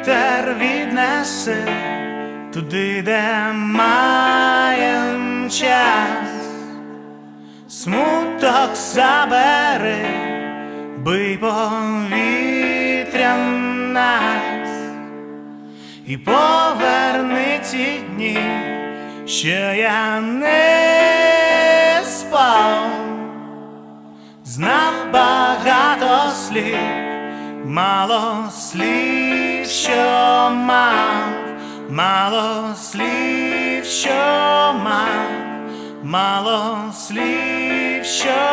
вітер віднесе туди, де маєм час, смуток забери, бий повітря нас. І поверни ті дні, що я не спав, знав багато слів, що мав, мало слів, що мав, мало слів, що.